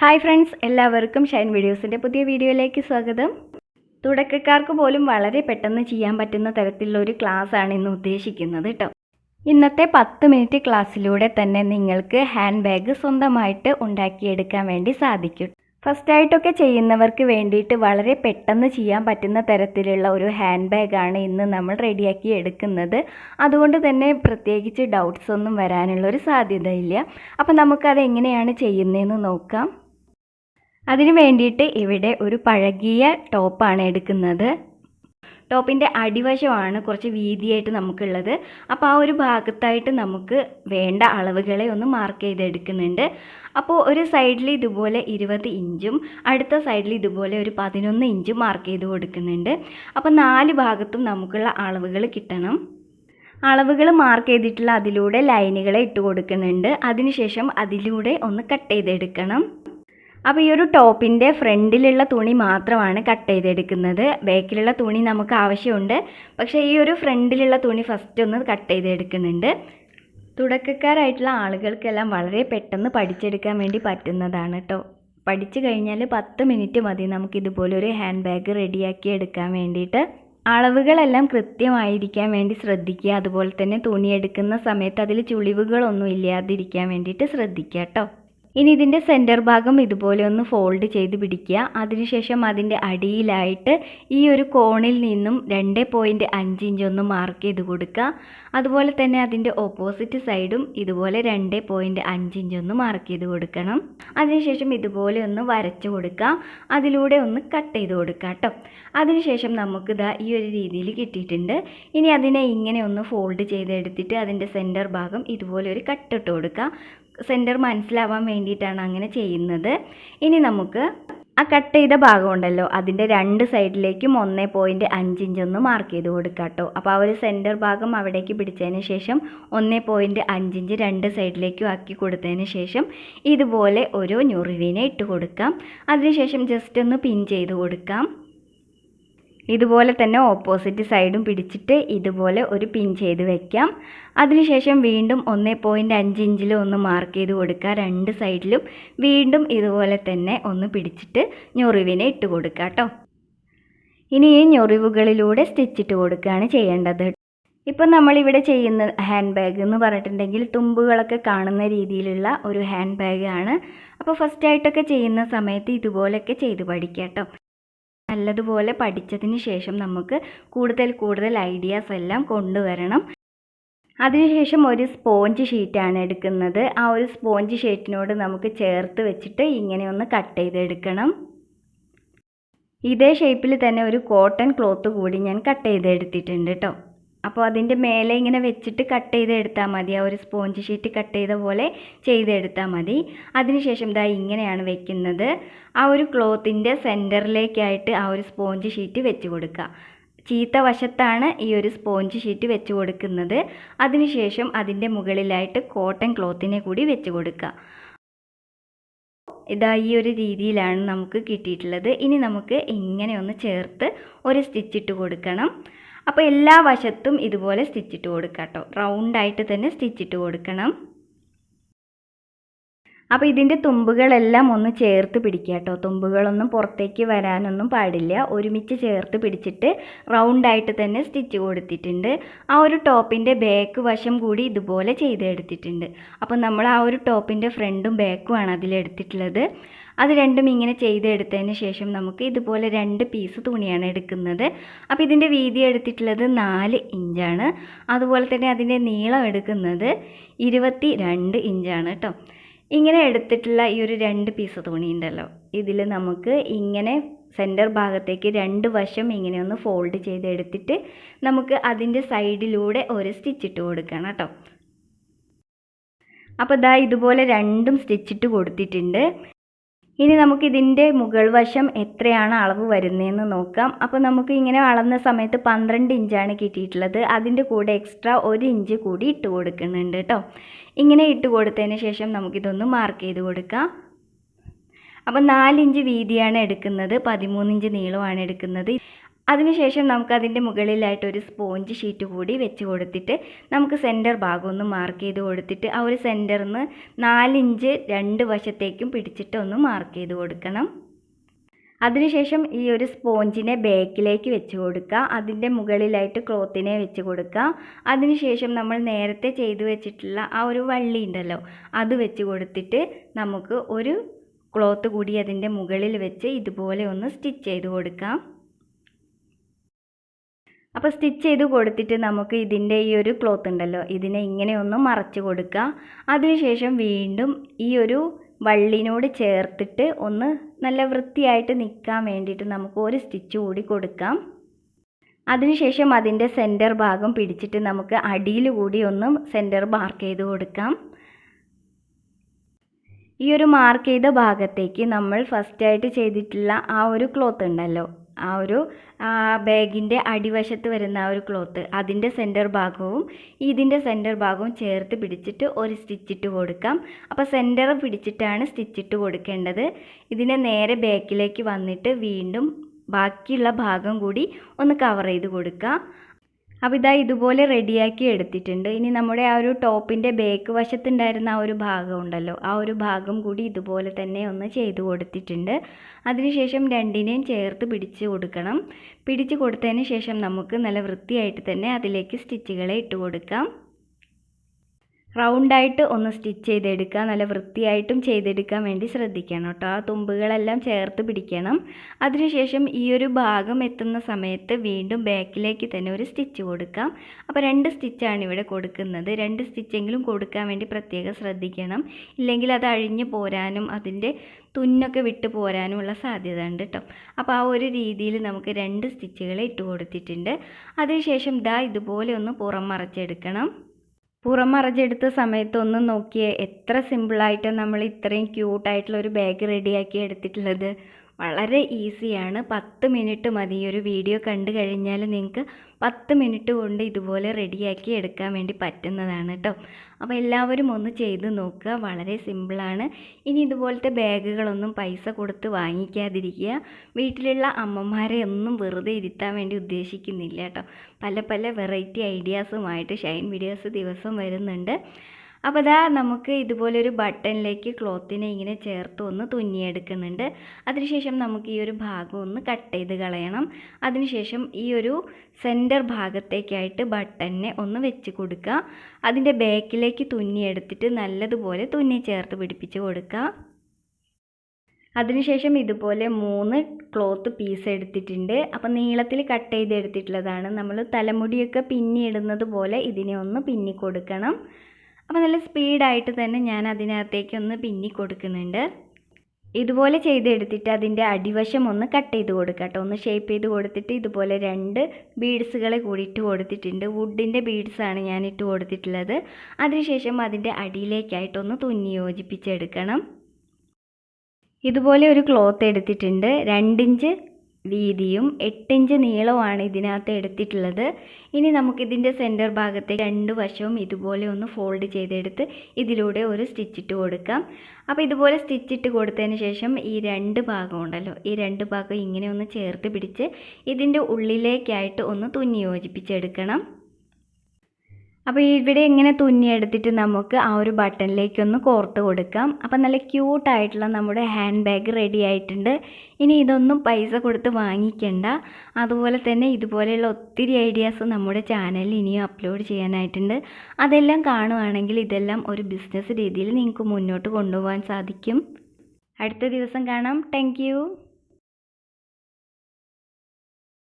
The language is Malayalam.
ഹായ് ഫ്രണ്ട്സ് എല്ലാവർക്കും ഷൈൻ വീഡിയോസിന്റെ പുതിയ വീഡിയോയിലേക്ക് സ്വാഗതം. തുടക്കക്കാർക്ക് പോലും വളരെ പെട്ടെന്ന് ചെയ്യാൻ പറ്റുന്ന തരത്തിലുള്ള ഒരു ക്ലാസ് ആണ് ഇന്ന് ഉദ്ദേശിക്കുന്നത് കേട്ടോ ഇന്നത്തെ പത്ത് മിനിറ്റ് ക്ലാസ്സിലൂടെ തന്നെ നിങ്ങൾക്ക് ഹാൻഡ് ബാഗ് സ്വന്തമായിട്ട് ഉണ്ടാക്കിയെടുക്കാൻ വേണ്ടി സാധിക്കും. ഫസ്റ്റ് ആയിട്ടൊക്കെ ചെയ്യുന്നവർക്ക് വേണ്ടിയിട്ട് വളരെ പെട്ടെന്ന് ചെയ്യാൻ പറ്റുന്ന തരത്തിലുള്ള ഒരു ഹാൻഡ് ബാഗാണ് ഇന്ന് നമ്മൾ റെഡിയാക്കി എടുക്കുന്നത്. അതുകൊണ്ട് തന്നെ പ്രത്യേകിച്ച് ഡൗട്ട്സ് ഒന്നും വരാനുള്ള ഒരു സാധ്യതയില്ല. അപ്പം നമുക്കത് എങ്ങനെയാണ് ചെയ്യുന്നതെന്ന് നോക്കാം. അതിന് വേണ്ടിയിട്ട് ഇവിടെ ഒരു പഴകിയ ടോപ്പാണ് എടുക്കുന്നത്. ടോപ്പിന്റെ അടിവശമാണ് കുറച്ച് വീതിയായിട്ട് നമുക്കുള്ളത്. അപ്പോൾ ആ ഒരു ഭാഗത്തായിട്ട് നമുക്ക് വേണ്ട അളവുകളെ ഒന്ന് മാർക്ക് ചെയ്തെടുക്കുന്നുണ്ട്. അപ്പോൾ ഒരു സൈഡിൽ ഇതുപോലെ ഇരുപത് ഇഞ്ചും അടുത്ത സൈഡിൽ ഇതുപോലെ ഒരു പതിനൊന്ന് ഇഞ്ചും മാർക്ക് ചെയ്ത് കൊടുക്കുന്നുണ്ട്. അപ്പോൾ നാല് ഭാഗത്തും നമുക്കുള്ള അളവുകൾ കിട്ടണം. അളവുകൾ മാർക്ക് ചെയ്തിട്ടുള്ള അതിലൂടെ ലൈനുകളെ ഇട്ട് കൊടുക്കുന്നുണ്ട്. അതിനുശേഷം അതിലൂടെ ഒന്ന് കട്ട് ചെയ്തെടുക്കണം. അപ്പോൾ ഈ ഒരു ടോപ്പിന്റെ ഫ്രണ്ടിലുള്ള തുണി മാത്രമാണ് കട്ട് ചെയ്തെടുക്കുന്നത്. ബാക്കിലുള്ള തുണി നമുക്ക് ആവശ്യമുണ്ട്. പക്ഷേ ഈ ഒരു ഫ്രണ്ടിലുള്ള തുണി ഫസ്റ്റ് ഒന്ന് കട്ട് ചെയ്തെടുക്കുന്നുണ്ട്. തുടക്കക്കാരായിട്ടുള്ള ആളുകൾക്കെല്ലാം വളരെ പെട്ടെന്ന് പഠിച്ചെടുക്കാൻ വേണ്ടി പറ്റുന്നതാണ് കേട്ടോ പഠിച്ചു കഴിഞ്ഞാൽ പത്ത് മിനിറ്റ് മതി നമുക്ക് ഇതുപോലൊരു ഹാൻഡ് ബാഗ് റെഡിയാക്കി എടുക്കാൻ വേണ്ടിയിട്ട്. അളവുകളെല്ലാം കൃത്യമായിരിക്കാൻ വേണ്ടി ശ്രദ്ധിക്കുക. അതുപോലെ തന്നെ തുണി എടുക്കുന്ന സമയത്ത് അതിൽ ചുളിവുകളൊന്നും ഇല്ലാതിരിക്കാൻ വേണ്ടിയിട്ട് ശ്രദ്ധിക്കുക കേട്ടോ ഇനി ഇതിന്റെ സെന്റർ ഭാഗം ഇതുപോലെ ഒന്ന് ഫോൾഡ് ചെയ്ത് പിടിക്കുക. അതിനുശേഷം അതിന്റെ അടിയിലായിട്ട് ഈ ഒരു കോണിൽ നിന്നും രണ്ട് പോയിന്റ് അഞ്ച് ഇഞ്ച് ഒന്ന് മാർക്ക് ചെയ്ത് കൊടുക്കുക. അതുപോലെ തന്നെ അതിന്റെ ഓപ്പോസിറ്റ് സൈഡും ഇതുപോലെ രണ്ട് പോയിന്റ് അഞ്ച് ഇഞ്ച് ഒന്ന് മാർക്ക് ചെയ്ത് കൊടുക്കണം. അതിനുശേഷം ഇതുപോലെ ഒന്ന് വരച്ചു കൊടുക്കുക. അതിലൂടെ ഒന്ന് കട്ട് ചെയ്ത് കൊടുക്കുക കേട്ടോ. അതിനുശേഷം നമുക്ക് ഇതാ ഈ ഒരു രീതിയിൽ കിട്ടിയിട്ടുണ്ട്. ഇനി അതിനെ ഇങ്ങനെ ഒന്ന് ഫോൾഡ് ചെയ്തെടുത്തിട്ട് അതിന്റെ സെന്റർ ഭാഗം ഇതുപോലെ ഒരു കട്ടിട്ട് കൊടുക്കുക. സെന്റർ മനസ്സിലാവാൻ വേണ്ടിയിട്ടാണ് അങ്ങനെ ചെയ്യുന്നത്. ഇനി നമുക്ക് ആ കട്ട് ചെയ്ത ഭാഗം ഉണ്ടല്ലോ അതിന്റെ രണ്ട് സൈഡിലേക്കും ഒന്നേ പോയിന്റ് അഞ്ച് ഇഞ്ച് ഒന്ന് മാർക്ക് ചെയ്ത് കൊടുക്കുക കേട്ടോ അപ്പോൾ ആ ഒരു സെന്റർ ഭാഗം അവിടേക്ക് പിടിച്ചതിന് ശേഷം ഒന്നേ പോയിന്റ് അഞ്ച് ഇഞ്ച് രണ്ട് സൈഡിലേക്കും ആക്കി കൊടുത്തതിന് ശേഷം ഇതുപോലെ ഒരു ഞുറിവിനെ ഇട്ട് കൊടുക്കാം. അതിനുശേഷം ജസ്റ്റ് ഒന്ന് പിൻ ചെയ്ത് കൊടുക്കാം. ഇതുപോലെ തന്നെ ഓപ്പോസിറ്റ് സൈഡും പിടിച്ചിട്ട് ഇതുപോലെ ഒരു പിൻ ചെയ്ത് വെക്കാം. അതിനുശേഷം വീണ്ടും ഒന്നേ പോയിന്റ് അഞ്ച് ഇഞ്ചിൽ ഒന്ന് മാർക്ക് ചെയ്ത് കൊടുക്കുക. രണ്ട് സൈഡിലും വീണ്ടും ഇതുപോലെ തന്നെ ഒന്ന് പിടിച്ചിട്ട് ഞൊറിവിനെ ഇട്ട് കൊടുക്കുക കേട്ടോ ഇനി ഈ ഞൊറിവുകളിലൂടെ സ്റ്റിച്ചിട്ട് കൊടുക്കുകയാണ് ചെയ്യേണ്ടത്. ഇപ്പം നമ്മളിവിടെ ചെയ്യുന്ന ഹാൻഡ് ബാഗ് എന്ന് പറഞ്ഞിട്ടുണ്ടെങ്കിൽ തുമ്പുകളൊക്കെ കാണുന്ന രീതിയിലുള്ള ഒരു ഹാൻഡ് ബാഗാണ് അപ്പോൾ ഫസ്റ്റ് ആയിട്ടൊക്കെ ചെയ്യുന്ന സമയത്ത് ഇതുപോലെയൊക്കെ ചെയ്ത് പഠിക്കാം കേട്ടോ നല്ലതുപോലെ പഠിച്ചതിന് ശേഷം നമുക്ക് കൂടുതൽ കൂടുതൽ ഐഡിയാസ് എല്ലാം കൊണ്ടുവരണം. അതിനുശേഷം ഒരു സ്പോഞ്ച് ഷീറ്റാണ് എടുക്കുന്നത്. ആ ഒരു സ്പോഞ്ച് ഷീറ്റിനോട് നമുക്ക് ചേർത്ത് വെച്ചിട്ട് ഇങ്ങനെ ഒന്ന് കട്ട് ചെയ്തെടുക്കണം. ഇതേ ഷേപ്പിൽ തന്നെ ഒരു കോട്ടൺ ക്ലോത്ത് കൂടി ഞാൻ കട്ട് ചെയ്തെടുത്തിട്ടുണ്ട് കേട്ടോ അപ്പോൾ അതിന്റെ മേലെ ഇങ്ങനെ വെച്ചിട്ട് കട്ട് ചെയ്തെടുത്താൽ മതി. ആ ഒരു സ്പോഞ്ച് ഷീറ്റ് കട്ട് ചെയ്ത പോലെ ചെയ്തെടുത്താൽ മതി. അതിനുശേഷം ഇതാ ഇങ്ങനെയാണ് വെക്കുന്നത്. ആ ഒരു ക്ലോത്തിന്റെ സെന്ററിലേക്കായിട്ട് ആ ഒരു സ്പോഞ്ച് ഷീറ്റ് വെച്ച് കൊടുക്കുക. ചീത്ത വശത്താണ് ഈ ഒരു സ്പോഞ്ച് ഷീറ്റ് വെച്ച് കൊടുക്കുന്നത്. അതിനുശേഷം അതിന്റെ മുകളിലായിട്ട് കോട്ടൺ ക്ലോത്തിനെ കൂടി വെച്ച് കൊടുക്കുക. ഇതാ ഈ ഒരു രീതിയിലാണ് നമുക്ക് കിട്ടിയിട്ടുള്ളത്. ഇനി നമുക്ക് ഇങ്ങനെ ഒന്ന് ചേർത്ത് ഒരു സ്റ്റിച്ചിട്ട് കൊടുക്കണം. അപ്പോൾ എല്ലാ വശത്തും ഇതുപോലെ സ്റ്റിച്ചിട്ട് കൊടുക്കുക കേട്ടോ റൗണ്ടായിട്ട് തന്നെ സ്റ്റിച്ചിട്ട് കൊടുക്കണം. അപ്പോൾ ഇതിന്റെ തുമ്പുകളെല്ലാം ഒന്ന് ചേർത്ത് പിടിക്കുക കേട്ടോ. തുമ്പുകളൊന്നും പുറത്തേക്ക് വരാനൊന്നും പാടില്ല. ഒരുമിച്ച് ചേർത്ത് പിടിച്ചിട്ട് റൗണ്ടായിട്ട് തന്നെ സ്റ്റിച്ച് കൊടുത്തിട്ടുണ്ട്. ആ ഒരു ടോപ്പിന്റെ ബാക്ക് വശം കൂടി ഇതുപോലെ ചെയ്തെടുത്തിട്ടുണ്ട്. അപ്പോൾ നമ്മൾ ആ ഒരു ടോപ്പിന്റെ ഫ്രണ്ടും ബാക്കുമാണ് അതിലെടുത്തിട്ടുള്ളത്. അത് രണ്ടും ഇങ്ങനെ ചെയ്തെടുത്തതിന് ശേഷം നമുക്ക് ഇതുപോലെ രണ്ട് പീസ് തുണിയാണ് എടുക്കുന്നത്. അപ്പോൾ ഇതിന്റെ വീതി എടുത്തിട്ടുള്ളത് നാല് ഇഞ്ചാണ് അതുപോലെ തന്നെ അതിന്റെ നീളം എടുക്കുന്നത് ഇരുപത്തി രണ്ട് ഇഞ്ചാണ് കേട്ടോ. ഇങ്ങനെ എടുത്തിട്ടുള്ള ഈ ഒരു രണ്ട് പീസ് തുണി ഉണ്ടല്ലോ. ഇതിൽ നമുക്ക് ഇങ്ങനെ സെന്റർ ഭാഗത്തേക്ക് രണ്ട് വശം ഇങ്ങനെ ഒന്ന് ഫോൾഡ് ചെയ്തെടുത്തിട്ട് നമുക്ക് അതിന്റെ സൈഡിലൂടെ ഒരു സ്റ്റിച്ച് ഇട്ട് കൊടുക്കണം കേട്ടോ. അപ്പോൾ ഇതാ ഇതുപോലെ രണ്ടും സ്റ്റിച്ചിട്ട് കൊടുത്തിട്ടുണ്ട്. ഇനി നമുക്കിതിന്റെ മുകൾ വശം എത്രയാണ് അളവ് വരുന്നതെന്ന് നോക്കാം. അപ്പോൾ നമുക്ക് ഇങ്ങനെ അളന്ന സമയത്ത് പന്ത്രണ്ട് ഇഞ്ചാണ് കിട്ടിയിട്ടുള്ളത്. അതിന്റെ കൂടെ എക്സ്ട്രാ ഒരു ഇഞ്ച് കൂടി ഇട്ട് കൊടുക്കുന്നുണ്ട് കേട്ടോ ഇങ്ങനെ ഇട്ട് കൊടുത്തതിന് ശേഷം നമുക്കിതൊന്ന് മാർക്ക് ചെയ്ത് കൊടുക്കാം. അപ്പോൾ നാലിഞ്ച് വീതിയാണ് എടുക്കുന്നത്. പതിമൂന്നിഞ്ച് നീളമാണ് എടുക്കുന്നത്. അതിനുശേഷം നമുക്ക് അതിന്റെ മുകളിലായിട്ട് ഒരു സ്പോഞ്ച് ഷീറ്റ് കൂടി വെച്ച് കൊടുത്തിട്ട് നമുക്ക് സെന്റർ ഭാഗം ഒന്ന് മാർക്ക് ചെയ്ത് കൊടുത്തിട്ട് ആ ഒരു സെന്ററിൽ നിന്ന് നാലിഞ്ച് രണ്ട് വശത്തേക്കും പിടിച്ചിട്ട് ഒന്ന് മാർക്ക് ചെയ്ത് കൊടുക്കണം. അതിനുശേഷം ഈ ഒരു സ്പോഞ്ചിനെ ബാക്കിലേക്ക് വെച്ച് കൊടുക്കുക. അതിന്റെ മുകളിലായിട്ട് ക്ലോത്തിനെ വെച്ച് കൊടുക്കുക. അതിനുശേഷം നമ്മൾ നേരത്തെ ചെയ്തു വെച്ചിട്ടുള്ള ആ ഒരു വള്ളി ഉണ്ടല്ലോ അത് വെച്ച് കൊടുത്തിട്ട് നമുക്ക് ഒരു ക്ലോത്ത് കൂടി അതിന്റെ മുകളിൽ വെച്ച് ഇതുപോലെ ഒന്ന് സ്റ്റിച്ച് ചെയ്ത് കൊടുക്കാം. അപ്പോൾ സ്റ്റിച്ച് ചെയ്ത് കൊടുത്തിട്ട് നമുക്ക് ഇതിന്റെ ഈ ഒരു ക്ലോത്ത് ഉണ്ടല്ലോ ഇതിനെ ഇങ്ങനെ ഒന്ന് മറച്ച് കൊടുക്കുക അതിനുശേഷം വീണ്ടും ഈ ഒരു വള്ളിനോട് ചേർത്തിട്ട് ഒന്ന് നല്ല വൃത്തിയായിട്ട് നിൽക്കാൻ വേണ്ടിയിട്ട് നമുക്ക് ഒരു സ്റ്റിച്ച് കൂടി കൊടുക്കാം. അതിനുശേഷം അതിന്റെ സെന്റർ ഭാഗം പിടിച്ചിട്ട് നമുക്ക് അടിയിൽ കൂടി ഒന്ന് സെന്റർ മാർക്ക് ചെയ്ത് കൊടുക്കാം. ഈ ഒരു മാർക്ക് ചെയ്ത ഭാഗത്തേക്ക് നമ്മൾ ഫസ്റ്റായിട്ട് ചെയ്തിട്ടുള്ള ആ ഒരു ക്ലോത്ത് ഉണ്ടല്ലോ ആ ഒരു ബാഗിന്റെ അടിവശത്ത് വരുന്ന ആ ഒരു ക്ലോത്ത്. അതിന്റെ സെന്റർ ഭാഗവും ഇതിന്റെ സെന്റർ ഭാഗവും ചേർത്ത് പിടിച്ചിട്ട് ഒരു സ്റ്റിച്ചിട്ട് കൊടുക്കാം. അപ്പോൾ സെന്റർ പിടിച്ചിട്ടാണ് സ്റ്റിച്ചിട്ട് കൊടുക്കേണ്ടത്. ഇതിനെ നേരെ ബാക്കിലേക്ക് വന്നിട്ട് വീണ്ടും ബാക്കിയുള്ള ഭാഗം കൂടി ഒന്ന് കവർ ചെയ്ത് കൊടുക്കുക അപ്പോൾ ഇതാ ഇതുപോലെ റെഡിയാക്കി എടുത്തിട്ടുണ്ട്. ഇനി നമ്മുടെ ആ ഒരു ടോപ്പിന്റെ ബേക്ക് വശത്തുണ്ടായിരുന്ന ആ ഒരു ഭാഗം ഉണ്ടല്ലോ ആ ഒരു ഭാഗം കൂടി ഇതുപോലെ തന്നെ ഒന്ന് ചെയ്ത് കൊടുത്തിട്ടുണ്ട്. അതിനുശേഷം രണ്ടിനെയും ചേർത്ത് പിടിച്ച് കൊടുക്കണം. പിടിച്ച് കൊടുത്തതിന് ശേഷം നമുക്ക് നല്ല വൃത്തിയായിട്ട് തന്നെ അതിലേക്ക് സ്റ്റിച്ചുകളെ ഇട്ട് കൊടുക്കാം. റൗണ്ടായിട്ട് ഒന്ന് സ്റ്റിച്ച് ചെയ്തെടുക്കുക നല്ല വൃത്തിയായിട്ടും ചെയ്തെടുക്കാൻ വേണ്ടി ശ്രദ്ധിക്കണം കേട്ടോ. ആ തുമ്പുകളെല്ലാം ചേർത്ത് പിടിക്കണം. അതിനുശേഷം ഈ ഒരു ഭാഗം എത്തുന്ന സമയത്ത് വീണ്ടും ബാക്കിലേക്ക് തന്നെ ഒരു സ്റ്റിച്ച് കൊടുക്കാം. അപ്പോൾ രണ്ട് സ്റ്റിച്ചാണ് ഇവിടെ കൊടുക്കുന്നത്. രണ്ട് സ്റ്റിച്ചെങ്കിലും കൊടുക്കാൻ വേണ്ടി പ്രത്യേകം ശ്രദ്ധിക്കണം. ഇല്ലെങ്കിൽ അത് അഴിഞ്ഞു പോരാനും അതിന്റെ തുന്നൊക്കെ വിട്ട് പോരാനുമുള്ള സാധ്യത ഉണ്ട് കേട്ടോ. അപ്പോൾ ആ ഒരു രീതിയിൽ നമുക്ക് രണ്ട് സ്റ്റിച്ചുകൾ ഇട്ട് കൊടുത്തിട്ടുണ്ട്. അതിനുശേഷം ദാ ഇതുപോലെ ഒന്ന് പുറം മറച്ചെടുക്കണം. പുറം മറച്ചെടുത്ത സമയത്ത് ഒന്ന് നോക്കിയേ എത്ര സിമ്പിളായിട്ട് നമ്മൾ ഇത്രയും ക്യൂട്ടായിട്ടുള്ള ഒരു ബാഗ് റെഡിയാക്കി എടുത്തിട്ടുള്ളത്. വളരെ ഈസിയാണ്. പത്ത് മിനിറ്റ് മതി. ഈ ഒരു വീഡിയോ കണ്ടു കഴിഞ്ഞാൽ നിങ്ങൾക്ക് പത്ത് മിനിറ്റ് കൊണ്ട് ഇതുപോലെ റെഡിയാക്കി എടുക്കാൻ വേണ്ടി പറ്റുന്നതാണ് കേട്ടോ അപ്പോൾ എല്ലാവരും ഒന്ന് ചെയ്ത് നോക്കുക. വളരെ സിമ്പിളാണ്. ഇനി ഇതുപോലത്തെ ബാഗുകളൊന്നും പൈസ കൊടുത്ത് വാങ്ങിക്കാതിരിക്കുക. വീട്ടിലുള്ള അമ്മമാരെ ഒന്നും വെറുതെ ഇരുത്താൻ വേണ്ടി ഉദ്ദേശിക്കുന്നില്ല കേട്ടോ പല പല വെറൈറ്റി ഐഡിയാസുമായിട്ട് ഷൈൻ വീഡിയോസ് ദിവസം വരുന്നുണ്ട്. അപ്പോൾ ഇതാ നമുക്ക് ഇതുപോലൊരു ബട്ടണിലേക്ക് ക്ലോത്തിനെ ഇങ്ങനെ ചേർത്ത് ഒന്ന് തുന്നിയെടുക്കുന്നുണ്ട്. അതിനുശേഷം നമുക്ക് ഈ ഒരു ഭാഗം ഒന്ന് കട്ട് ചെയ്ത് കളയണം. അതിനുശേഷം ഈ ഒരു സെന്റർ ഭാഗത്തേക്കായിട്ട് ബട്ടണിനെ ഒന്ന് വെച്ച് കൊടുക്കുക. അതിന്റെ ബാക്കിലേക്ക് തുന്നിയെടുത്തിട്ട് നല്ലതുപോലെ തുന്നി ചേർത്ത് പിടിപ്പിച്ച് കൊടുക്കുക. അതിനുശേഷം ഇതുപോലെ മൂന്ന് ക്ലോത്ത് പീസ് എടുത്തിട്ടുണ്ട്. അപ്പോൾ നീളത്തിൽ കട്ട് ചെയ്ത് എടുത്തിട്ടുള്ളതാണ് നമ്മൾ തലമുടിയൊക്കെ പിന്നിയിടുന്നത് പോലെ ഇതിനെ ഒന്ന് പിന്നി കൊടുക്കണം അപ്പോൾ നല്ല സ്പീഡായിട്ട് തന്നെ ഞാൻ അതിനകത്തേക്ക് ഒന്ന് പിന്നി കൊടുക്കുന്നുണ്ട്. ഇതുപോലെ ചെയ്തെടുത്തിട്ട് അതിന്റെ അടിവശം ഒന്ന് കട്ട് ചെയ്ത് കൊടുക്കുക ഒന്ന് ഷേപ്പ് ചെയ്ത് കൊടുത്തിട്ട് ഇതുപോലെ രണ്ട് ബീഡ്സുകളെ കൂടി ഇട്ട് കൊടുത്തിട്ടുണ്ട്. വുഡിന്റെ ബീഡ്സാണ് ഞാൻ ഇട്ട് കൊടുത്തിട്ടുള്ളത്. അതിനുശേഷം അതിന്റെ അടിയിലേക്കായിട്ടൊന്ന് തുന്നി യോജിപ്പിച്ചെടുക്കണം. ഇതുപോലെ ഒരു ക്ലോത്ത് എടുത്തിട്ടുണ്ട്. രണ്ടിഞ്ച് വീതിയും എട്ടിഞ്ച് നീളവുമാണ് ഇതിനകത്ത് എടുത്തിട്ടുള്ളത്. ഇനി നമുക്കിതിന്റെ സെന്റർ ഭാഗത്തെ രണ്ട് വശവും ഇതുപോലെ ഒന്ന് ഫോൾഡ് ചെയ്തെടുത്ത് ഇതിലൂടെ ഒരു സ്റ്റിച്ചിട്ട് കൊടുക്കാം. അപ്പോൾ ഇതുപോലെ സ്റ്റിച്ചിട്ട് കൊടുത്തതിന് ശേഷം ഈ രണ്ട് ഭാഗം ഉണ്ടല്ലോ ഈ രണ്ട് ഭാഗം ഇങ്ങനെ ഒന്ന് ചേർത്ത് പിടിച്ച് ഇതിന്റെ ഉള്ളിലേക്കായിട്ട് ഒന്ന് തുന്നി യോജിപ്പിച്ചെടുക്കണം. അപ്പോൾ ഇവിടെ ഇങ്ങനെ തുന്നിയെടുത്തിട്ട് നമുക്ക് ആ ഒരു ബട്ടണിലേക്കൊന്ന് കോർത്ത് കൊടുക്കാം. അപ്പോൾ നല്ല ക്യൂട്ടായിട്ടുള്ള നമ്മുടെ ഹാൻഡ് ബാഗ് റെഡി ആയിട്ടുണ്ട്. ഇനി ഇതൊന്നും പൈസ കൊടുത്ത് വാങ്ങിക്കണ്ട. അതുപോലെ തന്നെ ഇതുപോലെയുള്ള ഒത്തിരി ഐഡിയാസ് നമ്മുടെ ചാനലിൽ ഇനിയും അപ്ലോഡ് ചെയ്യാനായിട്ടുണ്ട്. അതെല്ലാം കാണുവാണെങ്കിൽ ഇതെല്ലാം ഒരു ബിസിനസ് രീതിയിൽ നിങ്ങൾക്ക് മുന്നോട്ട് കൊണ്ടുപോകാൻ സാധിക്കും. അടുത്ത ദിവസം കാണാം. താങ്ക്